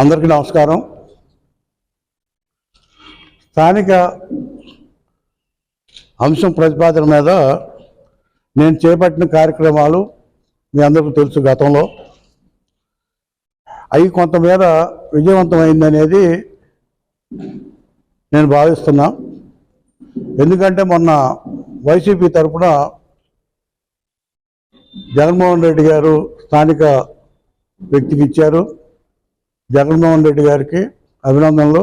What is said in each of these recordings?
అందరికీ నమస్కారం. స్థానిక అంశం ప్రతిపాదన మీద నేను చేపట్టిన కార్యక్రమాలు మీ అందరికీ తెలుసు గతంలో. అవి కొంతమేర విజయవంతమైందనేది నేను భావిస్తున్నా. ఎందుకంటే మొన్న వైసీపీ తరఫున జగన్మోహన్ రెడ్డి గారు స్థానిక వ్యక్తికి ఇచ్చారు. జగన్మోహన్ రెడ్డి గారికి అభినందనలు.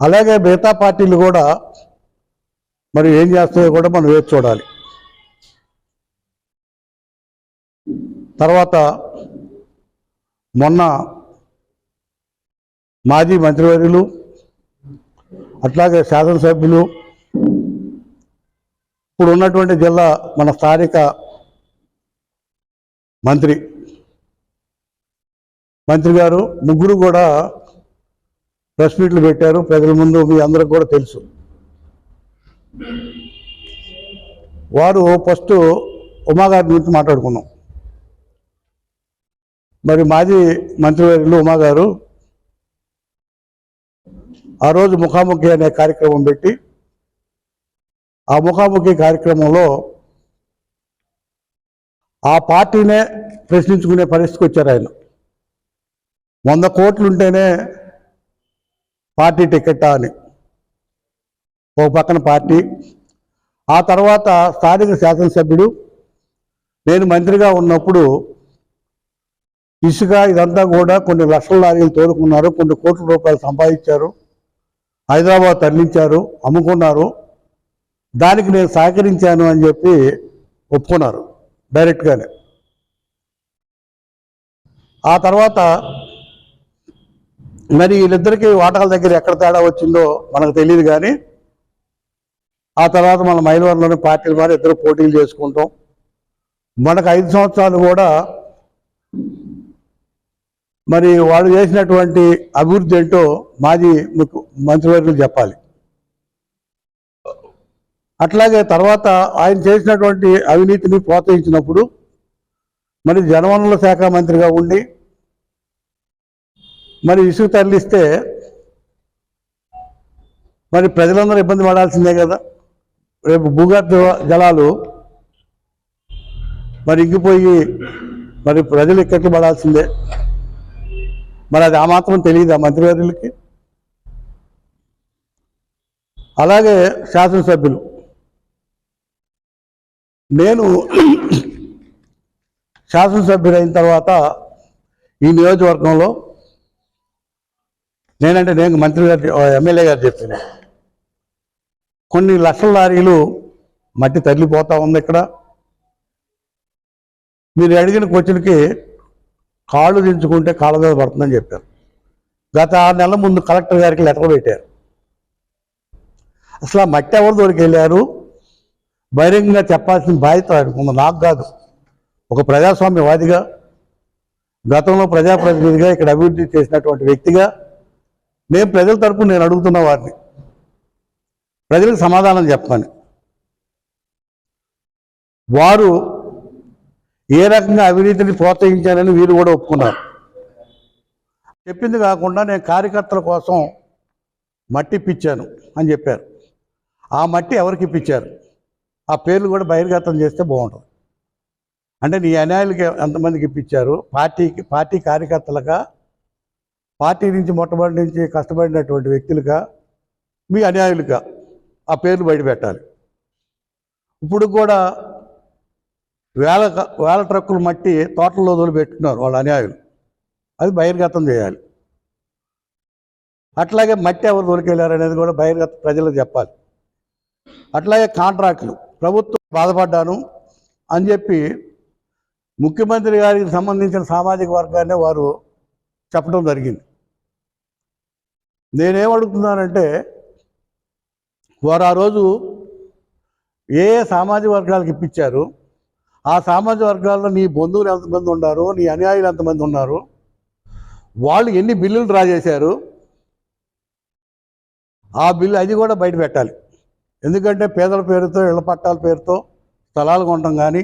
అలాగే మిగతా పార్టీలు కూడా మరి ఏం చేస్తాయో కూడా మనం వేచి చూడాలి. తర్వాత మొన్న మాజీ మంత్రివర్యులు అట్లాగే శాసనసభ్యులు ఇప్పుడు ఉన్నటువంటి జిల్లా మన స్థానిక మంత్రి మంత్రి గారు ముగ్గురు కూడా ప్రెస్ మీట్లు పెట్టారు. ప్రజల ముందు మీ అందరికి కూడా తెలుసు. వారు ఫస్ట్ ఉమాగారి గురించి మాట్లాడుకున్నాం. మరి మాజీ మంత్రివర్యులు ఉమాగారు ఆ రోజు ముఖాముఖి అనే కార్యక్రమం పెట్టి ఆ ముఖాముఖి కార్యక్రమంలో ఆ పార్టీనే ప్రశ్నించుకునే పరిస్థితికి వచ్చారు ఆయన. వంద కోట్లు ఉంటేనే పార్టీ టికెట్ అని. ఒక పక్కన పార్టీ. ఆ తర్వాత స్థానిక శాసనసభ్యుడు నేను మంత్రిగా ఉన్నప్పుడు ఇసుక ఇదంతా కూడా కొన్ని లక్షల లారీలు తోలుకున్నారు కొన్ని కోట్ల రూపాయలు సంపాదించారు హైదరాబాద్ తరలించారు అమ్ముకున్నారు. దానికి నేను సహకరించాను అని చెప్పి ఒప్పుకున్నారు డైరెక్ట్గానే. ఆ తర్వాత మరి వీళ్ళిద్దరికీ వాటాల దగ్గర ఎక్కడ తేడా వచ్చిందో మనకు తెలియదు కానీ ఆ తర్వాత మన మైలవరంలోని పార్టీల వారు ఇద్దరు పోటీలు చేసుకుంటాం. మనకు ఐదు సంవత్సరాలు కూడా మరి వాళ్ళు చేసినటువంటి అభివృద్ధి ఏంటో మాజీ ముఖ్య మంత్రివర్యులు చెప్పాలి. అట్లాగే తర్వాత ఆయన చేసినటువంటి అవినీతిని ప్రోత్సహించినప్పుడు మరి జనవనరుల శాఖ మంత్రిగా ఉండి మరి ఇసుక తరలిస్తే మరి ప్రజలందరూ ఇబ్బంది పడాల్సిందే కదా? రేపు భూగర్భ జలాలు మరి ఇంకిపోయి మరి ప్రజలు ఇక్కట్లు పడాల్సిందే. మరి అది ఆ మాత్రం తెలియదు ఆ మంత్రివర్యులకి? అలాగే శాసనసభ్యులు నేను శాసనసభ్యుడైన తర్వాత ఈ నియోజకవర్గంలో నేనంటే నేను మంత్రి గారు ఎమ్మెల్యే గారు చెప్పాను. కొన్ని లక్షల లారీలు మట్టి తరలిపోతా ఉంది ఇక్కడ. మీరు అడిగిన క్వశ్చన్కి కాళ్ళు దించుకుంటే కాళ్ళ మీద పడుతుందని చెప్పారు. గత ఆరు నెలల ముందు కలెక్టర్ గారికి లెటర్ పెట్టారు. అసలు ఆ మట్టి ఎవరు దొరికి వెళ్ళారు? బహిరంగంగా చెప్పాల్సిన బాధ్యత ఆయనకు నాకు కాదు. ఒక ప్రజాస్వామ్యవాదిగా గతంలో ప్రజాప్రతినిధిగా ఇక్కడ అభివృద్ధి చేసినటువంటి వ్యక్తిగా నేను ప్రజల తరపు నేను అడుగుతున్న వారిని ప్రజలకు సమాధానం చెప్పమని. వారు ఏ రకంగా అవినీతిని ప్రోత్సహించారని వీరు కూడా ఒప్పుకున్నారు. చెప్పింది కాకుండా నేను కార్యకర్తల కోసం మట్టి ఇప్పించాను అని చెప్పారు. ఆ మట్టి ఎవరికి ఇప్పించారు? ఆ పేర్లు కూడా బహిర్గతం చేస్తే బాగుంటుంది. అంటే నీ అన్యాయులకి ఎంతమందికి ఇప్పించారు? పార్టీకి పార్టీ కార్యకర్తలుగా పార్టీ నుంచి మొట్టమొదటి నుంచి కష్టపడినటువంటి వ్యక్తులుగా మీ అన్యాయులుగా ఆ పేర్లు బయటపెట్టాలి ఇప్పుడు కూడా వేల వేల ట్రక్కులు మట్టి తోటల్లో పెట్టుకున్నారు వాళ్ళ అన్యాయులు. అది బహిర్గతం చేయాలి. అట్లాగే మట్టి ఎవరు దొరికెళ్ళారు అనేది కూడా బహిర్గత ప్రజలకు చెప్పాలి. అట్లాగే కాంట్రాక్టులు ప్రభుత్వం బాధపడ్డాను అని చెప్పి ముఖ్యమంత్రి గారికి సంబంధించిన సామాజిక వర్గాన్ని వారు చెప్పడం జరిగింది. నేనేమడుగుతున్నానంటే వారు ఆ రోజు ఏ సామాజిక వర్గాలకు ఇప్పించారు ఆ సామాజిక వర్గాల్లో నీ బంధువులు ఎంతమంది ఉన్నారు నీ అనుయాయులు ఎంతమంది ఉన్నారు వాళ్ళు ఎన్ని బిల్లులు డ్రా చేశారు ఆ బిల్లు అది కూడా బయట పెట్టాలి. ఎందుకంటే పేదల పేరుతో ఇళ్ళ పట్టాల పేరుతో స్థలాలు కొనడం కానీ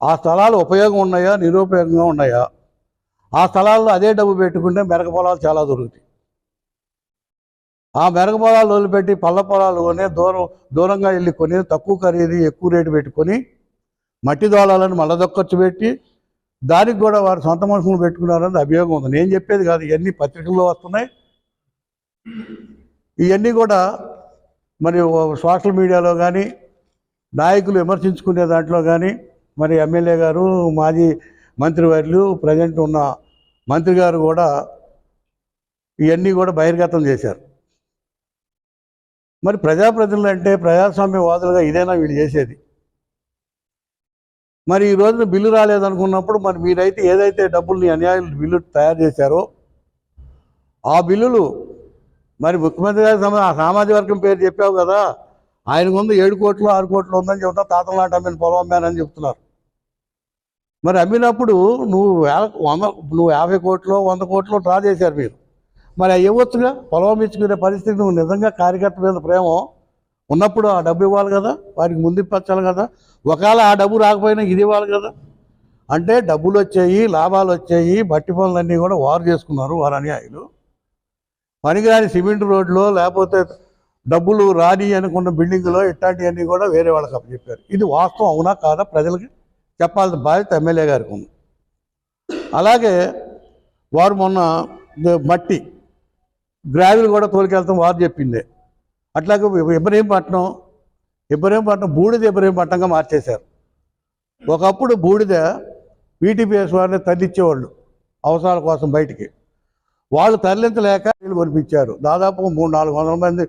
ఆ స్థలాలు ఉపయోగం ఉన్నాయా నిరుపయోగంగా ఉన్నాయా ఆ స్థలాల్లో అదే డబ్బు పెట్టుకుంటే మెరక పొలాలు చాలా దొరుకుతాయి. ఆ మెరక పొలాలు వదిలిపెట్టి పళ్ళ పొలాలు కొని దూరం దూరంగా వెళ్ళి కొని తక్కువ ఖరీదు ఎక్కువ రేటు పెట్టుకొని మట్టి దోళాలను మళ్ళా దొక్కచ్చు పెట్టి దానికి కూడా వారు సొంత మనుషులు పెట్టుకున్నారని అభియోగం ఉంది. నేను చెప్పేది కాదు ఇవన్నీ పత్రికల్లో వస్తున్నాయి. ఇవన్నీ కూడా మరి సోషల్ మీడియాలో కానీ నాయకులు విమర్శించుకునే దాంట్లో కానీ మరి ఎమ్మెల్యే గారు మాజీ మంత్రివర్యులు ప్రజెంట్ ఉన్న మంత్రి గారు కూడా ఇవన్నీ కూడా బహిర్గతం చేశారు. మరి ప్రజాప్రతినిధులు అంటే ప్రజాస్వామ్యవాదులుగా ఇదేనా వీళ్ళు చేసేది? మరి ఈ రోజున బిల్లు రాలేదనుకున్నప్పుడు మరి మీరైతే ఏదైతే డబ్బుల్ని అన్యాయం బిల్లు తయారు చేశారో ఆ బిల్లులు మరి ముఖ్యమంత్రి గారి సామాజిక వర్గం పేరు చెప్పావు కదా ఆయనకు ఉంది ఏడు కోట్లు ఆరు కోట్లు ఉందని చెబుతా తాతలాట నాటి అమ్మిన పొలం అమ్మానని చెప్తున్నారు. మరి అమ్మినప్పుడు నువ్వు వేల వంద నువ్వు యాభై కోట్లు వంద కోట్లు డ్రా చేశారు మీరు. మరి అవి ఇవ్వచ్చుగా? పొలం ఇచ్చుకునే పరిస్థితి నువ్వు నిజంగా కార్యకర్త మీద ప్రేమ ఉన్నప్పుడు ఆ డబ్బు ఇవ్వాలి కదా? వారికి ముందు ఇప్పించాలి కదా? ఒకవేళ ఆ డబ్బు రాకపోయినా ఇది ఇవ్వాలి కదా? అంటే డబ్బులు వచ్చాయి లాభాలు వచ్చాయి బట్టి పనులన్నీ కూడా వారు చేసుకున్నారు వారు అనుయాయులు. పనికిరాని సిమెంట్ రోడ్లో లేకపోతే డబ్బులు రాని అనుకున్న బిల్డింగ్లో ఇట్లాంటివన్నీ కూడా వేరే వాళ్ళకి అప్పచెప్పారు. ఇది వాస్తవం అవునా కాదా ప్రజలకి? చెప్పాల్సిన బాధ్యత ఎమ్మెల్యే గారికి ఉంది. అలాగే వారు మొన్న మట్టి గ్రావిల్ కూడా తోలికెళ్తాం వారు చెప్పిందే. అట్లాగే ఇబ్రహీంపట్నం ఇబ్రహీంపట్నం బూడిద ఇబ్రహీంపట్నంగా మార్చేశారు. ఒకప్పుడు బూడిద వీటీపీఎస్ వారిని తరలిచ్చేవాళ్ళు అవసరాల కోసం బయటికి. వాళ్ళు తరలించలేక వీళ్ళు కొనిపించారు. దాదాపు మూడు నాలుగు వందల మంది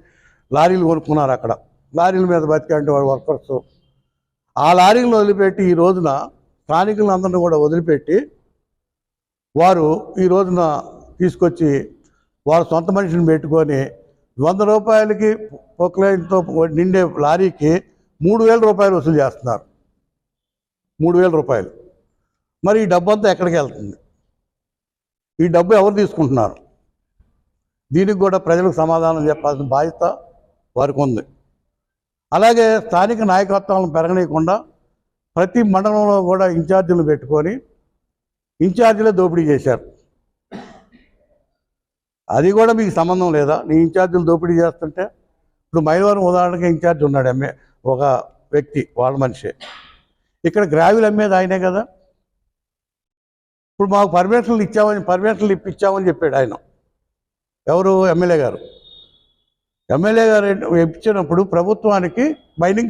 లారీలు కొనుక్కున్నారు అక్కడ. లారీల మీద బతికే వాళ్ళు వర్కర్స్. ఆ లారీలను వదిలిపెట్టి ఈ రోజున స్థానికులందరినీ కూడా వదిలిపెట్టి వారు ఈ రోజున తీసుకొచ్చి వారు సొంత మనిషిని పెట్టుకొని వంద రూపాయలకి పొక్లైన్తో నిండే లారీకి మూడు వేల రూపాయలు వసూలు చేస్తున్నారు. మూడు వేల రూపాయలు. మరి ఈ డబ్బు అంతా ఎక్కడికి వెళ్తుంది? ఈ డబ్బు ఎవరు తీసుకుంటున్నారు? దీనికి కూడా ప్రజలకు సమాధానం చెప్పాల్సిన బాధ్యత వారికి ఉంది. అలాగే స్థానిక నాయకత్వాలను పెరగనీయకుండా ప్రతి మండలంలో కూడా ఇన్ఛార్జీలు పెట్టుకొని ఇన్ఛార్జీలే దోపిడీ చేశారు. అది కూడా మీకు సంబంధం లేదా? నీ ఇన్ఛార్జీలు దోపిడీ చేస్తుంటే ఇప్పుడు మైలవరం ఉదాహరణకి ఇన్ఛార్జ్ ఉన్నాడు అమ్మే ఒక వ్యక్తి వాళ్ళ మనిషి. ఇక్కడ గ్రావిల్ అమ్మేది ఆయనే కదా? ఇప్పుడు మాకు పర్మిషన్లు ఇచ్చామని పర్మిషన్లు ఇప్పించామని చెప్పాడు ఆయన. ఎవరు? ఎమ్మెల్యే గారు. ఎమ్మెల్యే గారు ఇచ్చినప్పుడు ప్రభుత్వానికి మైనింగ్